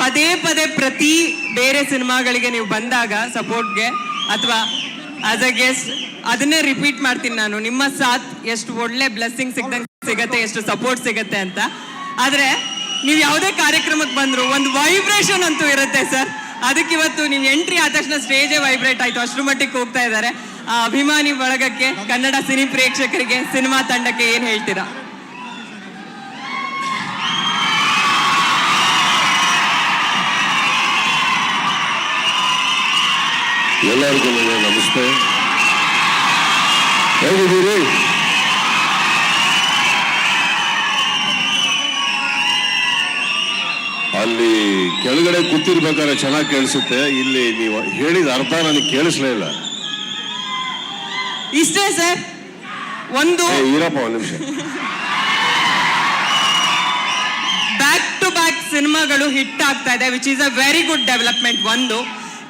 ಪದೇ ಪದೇ ಪ್ರತಿ ಬೇರೆ ಸಿನಿಮಾಗಳಿಗೆ ನೀವು ಬಂದಾಗ ಸಪೋರ್ಟ್ಗೆ ಅಥವಾ ಆಸ್ ಅ ಗೆಸ್ಟ್ ಅದನ್ನೇ ರಿಪೀಟ್ ಮಾಡ್ತೀನಿ ನಾನು. ನಿಮ್ಮ ಸಾಥ್ ಎಷ್ಟು ಒಳ್ಳೆ ಬ್ಲೆಸ್ಸಿಂಗ್ ಸಿಗ್ದಂಗೆ ಸಿಗತ್ತೆ, ಎಷ್ಟು ಸಪೋರ್ಟ್ ಸಿಗತ್ತೆ ಅಂತ. ಆದ್ರೆ ನೀವು ಯಾವುದೇ ಕಾರ್ಯಕ್ರಮಕ್ಕೆ ಬಂದ್ರೂ ಒಂದು ವೈಬ್ರೇಷನ್ ಅಂತೂ ಇರುತ್ತೆ ಸರ್. ಅದಕ್ಕೆ ಇವತ್ತು ನೀವು ಎಂಟ್ರಿ ಆದ ತಕ್ಷಣ ಸ್ಟೇಜೇ ವೈಬ್ರೇಟ್ ಆಯ್ತು. ಅಷ್ಟರ ಮಟ್ಟಿಗೆ ಹೋಗ್ತಾ ಇದ್ದಾರೆ. ಆ ಅಭಿಮಾನಿ ಬಳಗಕ್ಕೆ ಕನ್ನಡ ಸಿನಿ ಪ್ರೇಕ್ಷಕರಿಗೆ ಸಿನಿಮಾ ತಂಡಕ್ಕೆ ಏನು ಹೇಳ್ತೀರಾ? ಎಲ್ಲರಿಗೂ ನಮಸ್ತೆ. ಹೇಗಿದ್ದೀರಿ? ಅಲ್ಲಿ ಕೆಳಗಡೆ ಕೂತಿರ್ಬೇಕಾದ್ರೆ ಚೆನ್ನಾಗಿ ಕೇಳಿಸುತ್ತೆ. ಇಲ್ಲಿ ನೀವು ಹೇಳಿದ ಅರ್ಥ ನನಗೆ ಕೇಳಿಸ್ಲೇ ಇಲ್ಲ. ಇಷ್ಟೇ ಸರ್. ಒಂದು ಇರಪ್ಪ ಒಂದು ನಿಮಿಷ. ಬ್ಯಾಕ್ ಟು ಬ್ಯಾಕ್ ಸಿನಿಮಾಗಳು ಹಿಟ್ ಆಗ್ತಾ ಇದೆ which is a very good development ಒಂದು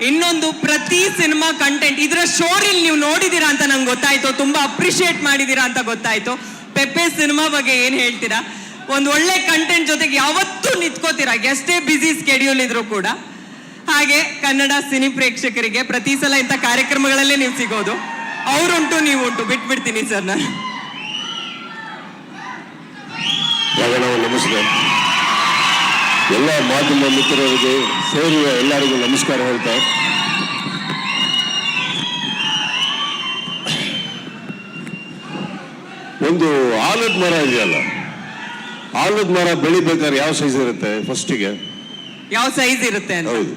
ಇನ್ನೊಂದು ಪ್ರತಿ ಸಿನಿಮಾ ಕಂಟೆಂಟ್ ಇದರ ಶೋರಿಲ್ ನೀವು ನೋಡಿದೀರಾ ಅಂತ ನಂಗೆ ಗೊತ್ತಾಯ್ತು. ತುಂಬಾ ಅಪ್ರಿಶಿಯೇಟ್ ಮಾಡಿದೀರಾ ಅಂತ ಗೊತ್ತಾಯ್ತು. ಪೆಪ್ಪೆ ಸಿನಿಮಾ ಬಗ್ಗೆ ಏನು ಹೇಳ್ತೀರಾ? ಒಂದು ಒಳ್ಳೆ ಕಂಟೆಂಟ್ ಜೊತೆಗೆ ಯಾವತ್ತೂ ನಿಂತ್ಕೋತೀರಾ? ಎಷ್ಟೇ ಬ್ಯುಸಿ ಸ್ಕೆಡ್ಯೂಲ್ ಇದ್ರು ಕೂಡ. ಹಾಗೆ ಕನ್ನಡ ಸಿನಿ ಪ್ರೇಕ್ಷಕರಿಗೆ ಪ್ರತಿ ಸಲ ಇಂಥ ಕಾರ್ಯಕ್ರಮಗಳಲ್ಲೇ ನೀವು ಸಿಗೋದು. ಅವರುಂಟು, ನೀವುಂಟು. ಬಿಟ್ಬಿಡ್ತೀನಿ ಸರ್ ನಾನು. ನಮಸ್ಕಾರ. ಎಲ್ಲ ಮಾಧ್ಯಮ ಮಿತ್ರರಿಗೆ ಸೇರುವ ಎಲ್ಲರಿಗೂ ನಮಸ್ಕಾರ ಹೇಳ್ತಾ ಒಂದು ಆಲದ ಮರ ಇದೆಯಲ್ಲ ಆಲದ ಮರ ಬೆಳಿಬೇಕಾದ್ರೆ ಯಾವ ಸೈಜ್ ಇರುತ್ತೆ ಫಸ್ಟಿಗೆ ಯಾವ ಸೈಜ್ ಇರುತ್ತೆ ಅಂತ? ಹೌದು.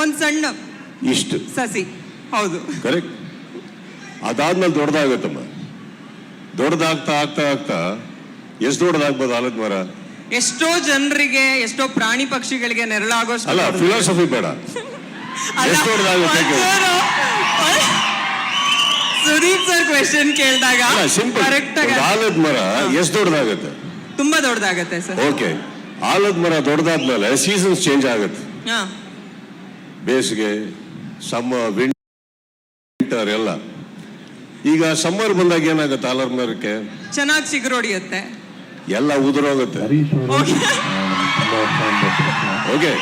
ಒಂದು ಸಣ್ಣ ಇಷ್ಟು. ಸಸಿ. ಹೌದು. ಕರೆಕ್ಟ್ ಅದಾದ್ಮೇಲೆ ದೊಡ್ಡದಾಗತ್ತಮ್ಮ. ದೊಡ್ಡದಾಗ್ತಾ ಆಗ್ತಾ ಆಗ್ತಾ ಎಷ್ಟು ದೊಡ್ಡದಾಗ್ಬೋದು ಆಲದ ಮರ? ಎಷ್ಟೋ ಜನರಿಗೆ ಎಷ್ಟೋ ಪ್ರಾಣಿ ಪಕ್ಷಿಗಳಿಗೆ ನೆರಳಾಗೋ ಅಲ್ಲ ಫಿಲಾಸಫಿ ಬೇಡ. ಎಷ್ಟು ದೊಡ್ಡದಾಗುತ್ತೆ ಕೇಳು. ಸುದೀಪ್ ಸರ್ ಕ್ವೆಶನ್ ಕೇಳಿದಾಗ ಸಿಂಪಲ್ ಕರೆಕ್ಟ್ ಆಗಿ ಆಲದ ಮರ ಎಷ್ಟು ದೊಡ್ಡದಾಗುತ್ತೆ? ತುಂಬಾ ದೊಡ್ಡದಾಗತ್ತೆ ಸರ್. ಓಕೆ. ಆಲದ ಮರ ದೊಡ್ಡದಾದ್ಮೇಲೆ ಸೀಸನ್ಸ್ ಚೇಂಜ್ ಆಗುತ್ತೆ. ಹಾ. ಬೇಸಿಗೆ ಸಮ್ಮರ್ ವಿಂಟರ್ ಎಲ್ಲ. ಈಗ ಸಮ್ಮರ್ ಬಂದಾಗ ಏನಾಗುತ್ತೆ ಆಲದ ಮರಕ್ಕೆ? ಚೆನ್ನಾಗಿ ಚಿಗುರೊಡಿಯುತ್ತೆ ಎಲ್ಲ ಉದುರೋಗುತ್ತೆ. ಓಕೆ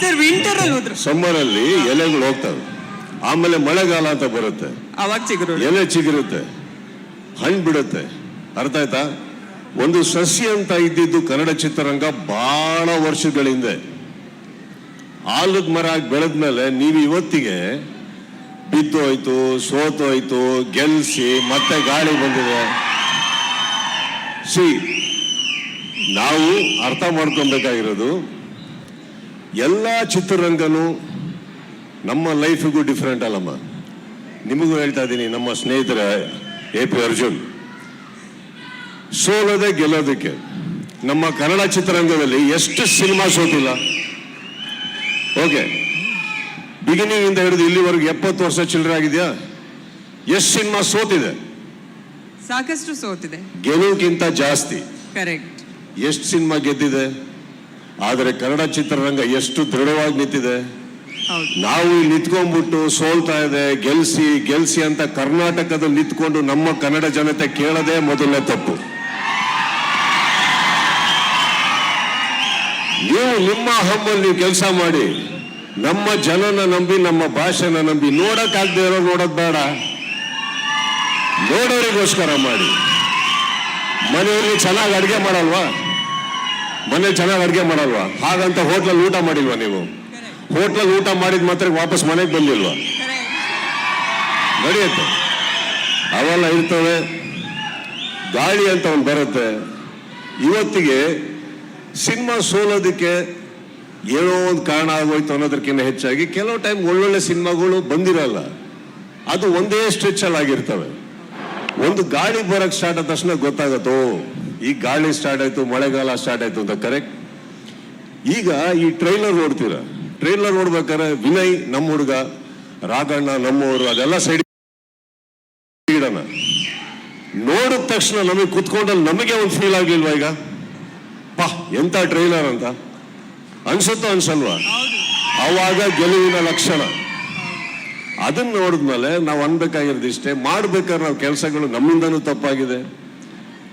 ಸರ್ ವಿಂಟರ್ ಅಲ್ಲಿ ಉದ್ರ ಸಮ್ಮರ್ ಅಲ್ಲಿ ಎಲೆಗಳು ಹೋಗ್ತವೆ. ಆಮೇಲೆ ಮಳೆಗಾಲ ಅಂತ ಬರುತ್ತೆ. ಅವಾಗ ಚಿಗುರು. ಎಲೆ ಚಿಗುರುತ್ತೆ. ಹಣ್ಣು ಬಿಡುತ್ತೆ. ಅರ್ಥ ಆಯ್ತಾ? ಒಂದು ಸಸ್ಯ ಅಂತ ಇದ್ದಿದ್ದು ಕನ್ನಡ ಚಿತ್ರರಂಗ ಬಹಳ ವರ್ಷಗಳ ಹಿಂದೆ. ಆಲದ ಮರ ಆಗಿ ಬೆಳೆದ್ಮೇಲೆ ನೀವು ಇವತ್ತಿಗೆ ಬಿದ್ದೋಯ್ತು ಸೋತೋಯ್ತು ಗೆಲ್ಸಿ ಮತ್ತೆ ಗಾಳಿ ಬಂದಿದೆ. ಸಿ ನಾವು ಅರ್ಥ ಮಾಡ್ಕೊಬೇಕಾಗಿರೋದು ಎಲ್ಲ ಚಿತ್ರರಂಗನೂ ನಮ್ಮ ಲೈಫಿಗೂ ಡಿಫ್ರೆಂಟ್ ಅಲ್ಲಮ್ಮ. ನಿಮಗೂ ಹೇಳ್ತಾ ಇದ್ದೀನಿ ನಮ್ಮ ಸ್ನೇಹಿತರ ಎ ಪಿ ಅರ್ಜುನ್. ಸೋಲದೆ ಗೆಲ್ಲೋದಕ್ಕೆ ನಮ್ಮ ಕನ್ನಡ ಚಿತ್ರರಂಗದಲ್ಲಿ ಎಷ್ಟು ಸಿನಿಮಾ ಸೋತಿಲ್ಲ. ಓಕೆ ಬಿಗಿನಿಂಗ್ ಇಂದ ಹಿಡಿದು ಇಲ್ಲಿವರೆಗೂ ಎಪ್ಪತ್ತು ವರ್ಷ ಚಿಲ್ಲರೆ ಆಗಿದೆಯಾ? ಎಷ್ಟು ಸಿನಿಮಾ ಸೋತಿದೆ? ಸಾಕಷ್ಟು ಸೋತಿದೆ. ಗೆಲುವಿಗಿಂತ ಜಾಸ್ತಿ. ಕರೆಕ್ಟ್ ಎಷ್ಟು ಸಿನಿಮಾ ಗೆದ್ದಿದೆ? ಆದರೆ ಕನ್ನಡ ಚಿತ್ರರಂಗ ಎಷ್ಟು ದೃಢವಾಗಿ ನಿಂತಿದೆ? ನಾವು ಇಲ್ಲಿ ನಿಂತ್ಕೊಂಡ್ಬಿಟ್ಟು ಸೋಲ್ತಾ ಇದೆ ಗೆಲ್ಸಿ ಗೆಲ್ಸಿ ಅಂತ ಕರ್ನಾಟಕದಲ್ಲಿ ನಿಂತ್ಕೊಂಡು ನಮ್ಮ ಕನ್ನಡ ಜನತೆ ಕೇಳದೆ ಮೊದಲನೇ ತಪ್ಪು. ನೀವು ನಿಮ್ಮ ಹಮ್ಮಲ್ಲಿ ನೀವು ಕೆಲಸ ಮಾಡಿ ನಮ್ಮ ಜನನ ನಂಬಿ ನಮ್ಮ ಭಾಷೆನ ನಂಬಿ ನೋಡಕ್ಕಾಗದೆ ಇರೋ ನೋಡೋದ್ ಬೇಡ. ನೋಡೋರಿಗೋಸ್ಕರ ಮಾಡಿ. ಮನೆಯಲ್ಲಿ ಚೆನ್ನಾಗಿ ಅಡುಗೆ ಮಾಡಲ್ವಾ? ಮನೇಲಿ ಚೆನ್ನಾಗಿ ಅಡುಗೆ ಮಾಡಲ್ವಾ? ಹಾಗಂತ ಹೋಟ್ಲಲ್ಲಿ ಊಟ ಮಾಡಿಲ್ವಾ ನೀವು? ಹೋಟ್ಲಲ್ಲಿ ಊಟ ಮಾಡಿದ ಮಾತ್ರ ವಾಪಸ್ ಮನೆಗೆ ಬಂದಿಲ್ವಾ? ನಡೆಯುತ್ತೆ. ಅವೆಲ್ಲ ಇರ್ತವೆ. ಗಾಳಿ ಅಂತ ಒಂದು ಬರುತ್ತೆ. ಇವತ್ತಿಗೆ ಸಿನಿಮಾ ಸೋಲೋದಕ್ಕೆ ಏನೋ ಒಂದು ಕಾರಣ ಆಗೋಯ್ತು ಅನ್ನೋದಕ್ಕಿಂತ ಹೆಚ್ಚಾಗಿ ಕೆಲವು ಟೈಮ್ ಒಳ್ಳೊಳ್ಳೆ ಸಿನಿಮಾಗಳು ಬಂದಿರಲ್ಲ. ಅದು ಒಂದೇ ಸ್ಟ್ರೆಚಲ್ಲಿ ಆಗಿರ್ತವೆ ಒಂದು ಗಾಳಿ ಬರಕ್ ಸ್ಟಾರ್ಟ್ ಆದ ತಕ್ಷಣ ಗೊತ್ತಾಗತ್ತೋ? ಈ ಗಾಳಿ ಸ್ಟಾರ್ಟ್ ಆಯ್ತು, ಮಳೆಗಾಲ ಸ್ಟಾರ್ಟ್ ಆಯ್ತು ಅಂತ ಕರೆಕ್ಟ್ ಈಗ ಈ ಟ್ರೈಲರ್ ನೋಡ್ತೀರ? ಟ್ರೈಲರ್ ನೋಡ್ಬೇಕಾದ್ರೆ ವಿನಯ್ ನಮ್ಮ ಹುಡುಗ, ರಾಘಣ್ಣ ನಮ್ಮವರು ಅದೆಲ್ಲ ಸೈಡ್ ನೋಡಿದ ತಕ್ಷಣ ನಮಗೆ ಕುತ್ಕೊಂಡಲ್ಲಿ ನಮಗೆ ಒಂದು ಫೀಲ್ ಆಗಿಲ್ವಾ ಈಗ? ಪಾ, ಎಂತ ಟ್ರೈಲರ್ ಅಂತ? ಅನ್ಸುತ್ತೋ ಅನ್ಸಲ್ವಾ? ಅವಾಗ ಗೆಲುವಿನ ಲಕ್ಷಣ. ಅದನ್ನ ನೋಡಿದ್ಮೇಲೆ ನಾವು ಅನ್ಬೇಕಾಗಿರೋದು ಇಷ್ಟೇ, ಮಾಡ್ಬೇಕಾದ್ರೆ ನಾವು ಕೆಲಸಗಳು ನಮ್ಮಿಂದನೂ ತಪ್ಪಾಗಿದೆ.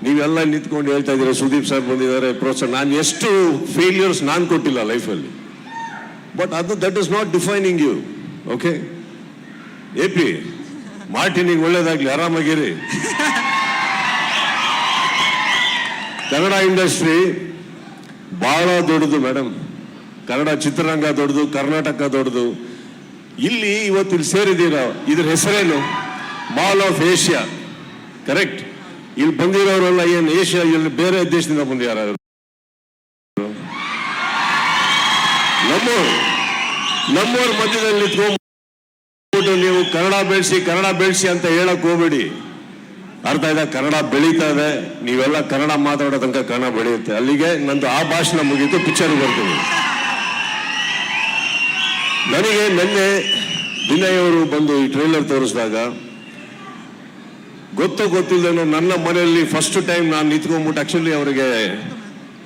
ನೀವೆಲ್ಲ ನಿಂತ್ಕೊಂಡು ಹೇಳ್ತಾ ಇದ್ದೀರಾ, ಸುದೀಪ್ ಸರ್ ಬಂದಿದ್ದಾರೆ ಪ್ರೋತ್ಸಾಹ ನಾನು ಎಷ್ಟು ಫೇಲ್ಯೂರ್ಸ್ ನಾನು ಕೊಟ್ಟಿಲ್ಲ ಲೈಫಲ್ಲಿ ಬಟ್ ಅದು that is not defining you okay A P ಮಾರ್ಟಿನಿಗೆ ಒಳ್ಳೇದಾಗ್ಲಿ, ಆರಾಮಾಗಿರಿ. ಕನ್ನಡ ಇಂಡಸ್ಟ್ರಿ ಬಹಳ ದೊಡ್ಡದು ಮೇಡಮ್ ಕನ್ನಡ ಚಿತ್ರರಂಗ ದೊಡ್ಡದು, ಕರ್ನಾಟಕ ದೊಡ್ಡದು. ಇಲ್ಲಿ ಇವತ್ತು ಇಲ್ಲಿ ಸೇರಿದ್ದೀರಾ? ಇದ್ರ ಹೆಸರೇನು? ಮಾಲ್ ಆಫ್ ಏಷ್ಯಾ ಕರೆಕ್ಟ್ ಇಲ್ಲಿ ಬಂದಿರೋರೆಲ್ಲ ಏನು ಏಷ್ಯಾ, ಇಲ್ಲಿ ಬೇರೆ ದೇಶದಿಂದ ಬಂದಿದ್ದಾರೆ ನಮ್ಮವರು, ನಮ್ಮವ್ರ ಮಧ್ಯದಲ್ಲಿ ನಿಂತ್ಕೊಂಡ್ಬಿಟ್ಟು ನೀವು ಕನ್ನಡ ಬೆಳೆಸಿ ಕನ್ನಡ ಬೆಳೆಸಿ ಅಂತ ಹೇಳಕ್ ಹೋಗ್ಬೇಡಿ. ಅರ್ಥ ಆಯ್ತಾ? ಕನ್ನಡ ಬೆಳೀತಾ ಇದೆ. ನೀವೆಲ್ಲ ಕನ್ನಡ ಮಾತಾಡೋ ತನಕ ಕನ್ನಡ ಬೆಳೆಯುತ್ತೆ. ಅಲ್ಲಿಗೆ ನಂದು ಆ ಭಾಷಣ ಮುಗೀತು, ಪಿಕ್ಚರ್ ಬರ್ತೀನಿ. ನನಗೆ ನಿನ್ನೆ ವಿನಯ್ ಅವರು ಬಂದು ಈ ಟ್ರೈಲರ್ ತೋರಿಸಿದಾಗ ಗೊತ್ತೋ ಗೊತ್ತಿಲ್ಲದೇನೋ ನನ್ನ ಮನೆಯಲ್ಲಿ ಫಸ್ಟ್ ಟೈಮ್ ನಾನು ನಿಂತ್ಕೊಂಡ್ಬಿಟ್ಟು ಆಕ್ಚುಲಿ ಅವರಿಗೆ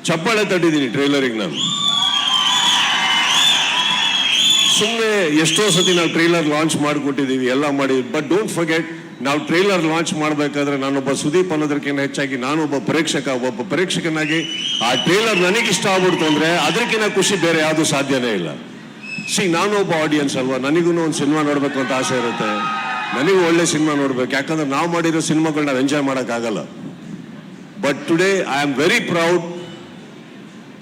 ಚಪ್ಪಾಳೆ ತಟ್ಟಿದ್ದೀನಿ ಟ್ರೈಲರಿಗೆ ನಾನು. ಸುಮ್ಮನೆ ಎಷ್ಟೋ ಸತಿ ನಾವು ಟ್ರೈಲರ್ ಲಾಂಚ್ ಮಾಡಿಕೊಟ್ಟಿದ್ದೀವಿ, ಎಲ್ಲ ಮಾಡಿ. ಬಟ್ ಡೋಂಟ್ ಫರ್ಗೆಟ್ ನಾವು ಟ್ರೈಲರ್ ಲಾಂಚ್ ಮಾಡಬೇಕಾದ್ರೆ ನಾನೊಬ್ಬ ಸುದೀಪ್ ಅನ್ನೋದಕ್ಕಿಂತ ಹೆಚ್ಚಾಗಿ ನಾನೊಬ್ಬ ಪ್ರೇಕ್ಷಕ, ಒಬ್ಬ ಪ್ರೇಕ್ಷಕನಾಗಿ ಆ ಟ್ರೈಲರ್ ನನಗೆ ಇಷ್ಟ ಆಗ್ಬಿಡ್ತು ಅಂದರೆ ಅದಕ್ಕಿಂತ ಖುಷಿ ಬೇರೆ ಯಾವುದು ಸಾಧ್ಯನೇ ಇಲ್ಲ. ಸಿ ನಾನೊಬ್ಬ ಆಡಿಯನ್ಸ್ ಅಲ್ವಾ? ನನಗೂ ಒಂದು ಸಿನಿಮಾ ನೋಡಬೇಕು ಅಂತ ಆಸೆ ಇರುತ್ತೆ. ನನಗೂ ಒಳ್ಳೆ ಸಿನಿಮಾ ನೋಡ್ಬೇಕು. ಯಾಕಂದ್ರೆ ನಾವು ಮಾಡಿರೋ ಸಿನಿಮಾಗಳು ನಾವು ಎಂಜಾಯ್ ಮಾಡೋಕ್ಕಾಗಲ್ಲ. But today I am very proud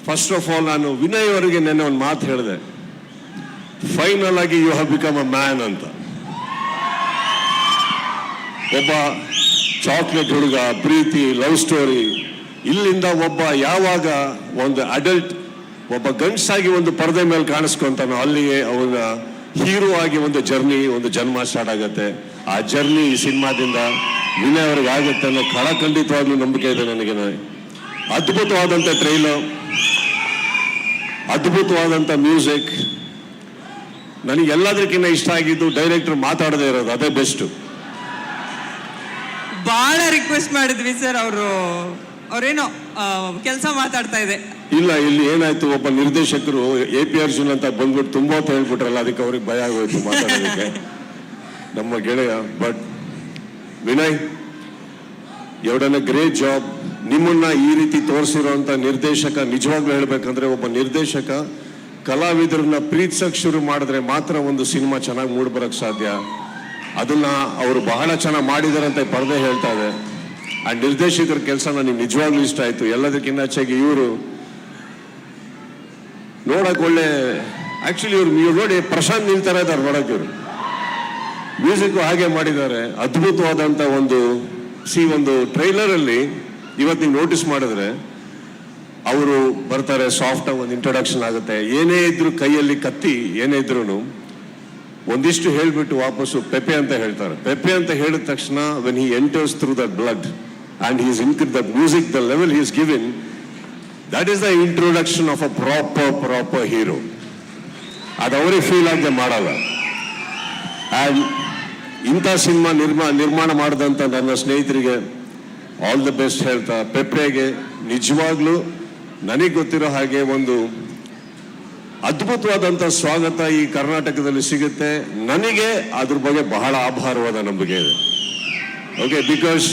first of all ನಾನು ವಿನಯ್ ಅವರಿಗೆ ನೆನ್ನೆ ಒಂದು ಮಾತು ಹೇಳಿದೆ. ಫೈನಲ್ ಆಗಿ you have become a man ಅಂತ. ಒಬ್ಬ ಚಾಕ್ಲೇಟ್ ಹುಡುಗ, ಪ್ರೀತಿ ಲವ್ ಸ್ಟೋರಿ ಇಲ್ಲಿಂದ ಒಬ್ಬ ಯಾವಾಗ ಒಂದು ಅಡಲ್ಟ್ ಒಬ್ಬ ಗಂಡಸಾಗಿ ಒಂದು ಪರದೆ ಮೇಲೆ ಕಾಣಿಸ್ಕೊಂತಾನೋ ಅಲ್ಲಿಗೆ ಅವನ ಹೀರೋ ಆಗಿ ಒಂದು ಜರ್ನಿ, ಒಂದು ಜನ್ಮ ಸ್ಟಾರ್ಟ್ ಆಗುತ್ತೆ. ಆ ಜರ್ನಿ ಈ ಸಿನಿಮಾದಿಂದ ವಿನಯ್ ಅವ್ರಿಗೆ ಆಗುತ್ತೆ ಅನ್ನೋ ಖಡಖಂಡಿತವಾಗ್ಲೂ ನಂಬಿಕೆ ಇದೆ ನನಗೆ. ಅದ್ಭುತವಾದಂಥ ಟ್ರೈಲರ್ ಅದ್ಭುತವಾದಂಥ ಮ್ಯೂಸಿಕ್ ನನಗೆ ಎಲ್ಲದಕ್ಕಿಂತ ಇಷ್ಟ ಆಗಿದ್ದು ಡೈರೆಕ್ಟರ್ ಮಾತಾಡದೇ ಇರೋದು, ಅದೇ ಬೆಸ್ಟ್ ಬಹಳ ರಿಕ್ವೆಸ್ಟ್ ಮಾಡಿದ್ವಿ ಸರ್ ಅವರು. ಅವರೇನೋ ಕೆಲಸ ಮಾತಾಡ್ತಾ ಇದೆ. ಇಲ್ಲ, ಇಲ್ಲಿ ಏನಾಯ್ತು, ಒಬ್ಬ ನಿರ್ದೇಶಕರು ಎ ಪಿ ಅರ್ಜುನ್ ಅಂತ ಬಂದ್ಬಿಟ್ಟು ತುಂಬಾ ಹೊತ್ತು ಹೇಳ್ಬಿಟ್ರಲ್ಲ, ಅದಕ್ಕೆ ಅವ್ರಿಗೆ ಭಯ ಆಗೋಯ್ತು ಮಾತಾಡೋದಕ್ಕೆ. ನಮ್ಮ ಗೆಳೆಯ ಬಟ್ ವಿನಯ್, ಎರಡನ ಗ್ರೇಟ್ ಜಾಬ್ ನಿಮ್ಮನ್ನ ಈ ರೀತಿ ತೋರಿಸಿರುವಂತ ನಿರ್ದೇಶಕ ನಿಜವಾಗ್ಲೂ ಹೇಳ್ಬೇಕಂದ್ರೆ, ಒಬ್ಬ ನಿರ್ದೇಶಕ ಕಲಾವಿದರನ್ನ ಪ್ರೀತಿಸಕ್ ಶುರು ಮಾಡಿದ್ರೆ ಮಾತ್ರ ಒಂದು ಸಿನಿಮಾ ಚೆನ್ನಾಗಿ ಮೂಡ್ಬರಕ್ ಸಾಧ್ಯ. ಅದನ್ನ ಅವರು ಬಹಳ ಚೆನ್ನಾಗಿ ಮಾಡಿದಾರೆ ಅಂತ ಪರದೆ ಹೇಳ್ತಾ ಇದೆ. ಆ ನಿರ್ದೇಶಕರ ಕೆಲಸ ನನಗೆ ನಿಜವಾಗ್ಲೂ ಇಷ್ಟ ಆಯ್ತು. ಎಲ್ಲದಕ್ಕಿಂತ ಹೆಚ್ಚಾಗಿ ಇವರು ನೋಡಕ್ ಒಳ್ಳೆ ಆಕ್ಚುಲಿ ಇವ್ರು ನೀವು ನೋಡಿ ಪ್ರಶಾಂತ್ ನಿಲ್ತಾರೆ ಇದ್ದಾರೆ ನೋಡಕ್ ಇವರು. ಮ್ಯೂಸಿಕ್ ಹಾಗೆ ಮಾಡಿದ್ದಾರೆ. ಅದ್ಭುತವಾದಂತ ಒಂದು ಸಿ ಒಂದು ಟ್ರೈಲರ್ ಅಲ್ಲಿ ಇವತ್ತು ನೀವು ನೋಟಿಸ್ ಮಾಡಿದ್ರೆ ಅವರು ಬರ್ತಾರೆ ಸಾಫ್ಟ್ ಒಂದು ಇಂಟ್ರೊಡಕ್ಷನ್ ಆಗುತ್ತೆ. ಏನೇ ಇದ್ರು ಕೈಯಲ್ಲಿ ಕತ್ತಿ, ಏನೇ ಇದ್ರು ಒಂದಿಷ್ಟು ಹೇಳ್ಬಿಟ್ಟು ವಾಪಸ್ಸು ಪೆಪೆ ಅಂತ ಹೇಳ್ತಾರೆ. ಪೆಪೆ ಅಂತ ಹೇಳಿದ ತಕ್ಷಣ when he enters through that blood and he's increase that music the level he's giving that is the introduction of a proper proper hero ಅದು ಅವರಿಗೆ ಫೀಲ್ ಆಗದೆ ಮಾಡಲ್ಲ. ಆ್ಯಂಡ್ ಇಂಥ ಸಿನಿಮಾ ನಿರ್ಮಾ, ನಿರ್ಮಾಣ ಮಾಡಿದಂಥ ನನ್ನ ಸ್ನೇಹಿತರಿಗೆ ಆಲ್ ದ ಬೆಸ್ಟ್ ಹೇಳ್ತಾ ಪೆಪ್ರೆಗೆ ನಿಜವಾಗ್ಲೂ ನನಗೆ ಗೊತ್ತಿರೋ ಹಾಗೆ ಒಂದು ಅದ್ಭುತವಾದಂಥ ಸ್ವಾಗತ ಈ ಕರ್ನಾಟಕದಲ್ಲಿ ಸಿಗುತ್ತೆ. ನನಗೆ ಅದ್ರ ಬಗ್ಗೆ ಬಹಳ ಆಭಾರವಾದ ನಂಬಿಕೆ ಇದೆ. ಓಕೆ ಬಿಕಾಸ್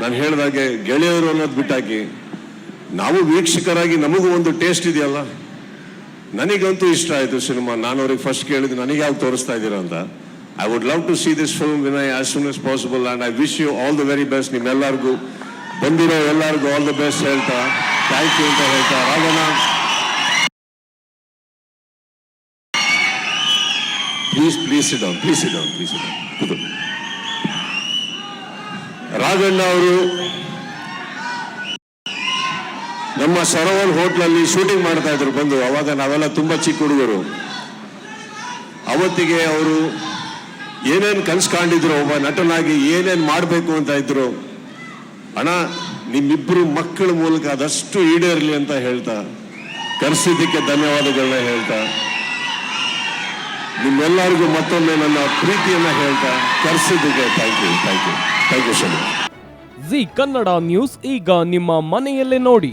ನಾನು ಹೇಳಿದಾಗೆ ಗೆಳೆಯರು ಅನ್ನೋದು ಬಿಟ್ಟಾಕಿ ನಾವು ವೀಕ್ಷಕರಾಗಿ ನಮಗೂ ಒಂದು ಟೇಸ್ಟ್ ಇದೆಯಲ್ಲ? ನನಗಂತೂ ಇಷ್ಟ ಆಯಿತು ಸಿನಿಮಾ. ನಾನು ಅವ್ರಿಗೆ ಫಸ್ಟ್ ಕೇಳಿದ್ದು ನನಗೆ ಯಾವ್ದು ತೋರಿಸ್ತಾ ಇದ್ದೀರಾ? ಅಂತ. I would love to see this film Vinay as soon as possible and I wish you all the very best ನಿಮ್ಮೆಲ್ಲರಿಗೂ. ಬಂದಿರೋ ಎಲ್ಲರಿಗೂ ಆಲ್ ದ ಬೆಸ್ಟ್ ಹೇಳ್ತಾ ಥ್ಯಾಂಕ್ ಯು ಅಂತ ಹೇಳ್ತಾ ರಾಘನ please please sit down please sit down please sit down Raghanna ಅವರು ನಮ್ಮ ಸರೋವರ್ ಹೋಟ್ಲಲ್ಲಿ shooting ಮಾಡ್ತಾ ಇದ್ರು ಬಂದು. ಅವಾಗ ನಾವೆಲ್ಲ ತುಂಬಾ ಚಿಕ್ಕ ಹುಡುಗರು. ಅವತ್ತಿಗೆ ಅವರು ಏನೇನು ಕನ್ಸ್ಕೊಂಡಿದ್ರು ಒಬ್ಬ ನಟನಾಗಿ ಏನೇನು ಮಾಡಬೇಕು ಅಂತ ಇದ್ರು. ಅಣ್ಣ ನಿಮ್ಮಿಬ್ಬರು ಮಕ್ಕಳ ಮೂಲಕ ಅದಷ್ಟು ಈಡೇರಲಿ ಅಂತ ಹೇಳ್ತಾ, ಕರೆಸಿದ್ದಕ್ಕೆ ಧನ್ಯವಾದಗಳನ್ನ ಹೇಳ್ತಾ, ನಿಮ್ಮೆಲ್ಲರಿಗೂ ಮತ್ತೊಮ್ಮೆ ನನ್ನ ಪ್ರೀತಿಯನ್ನ ಹೇಳ್ತಾ, ಕರೆಸಿದ್ದಕ್ಕೆ thank you thank you thank you so much Zee Kannada news ಈಗ ನಿಮ್ಮ ಮನೆಯಲ್ಲೇ ನೋಡಿ.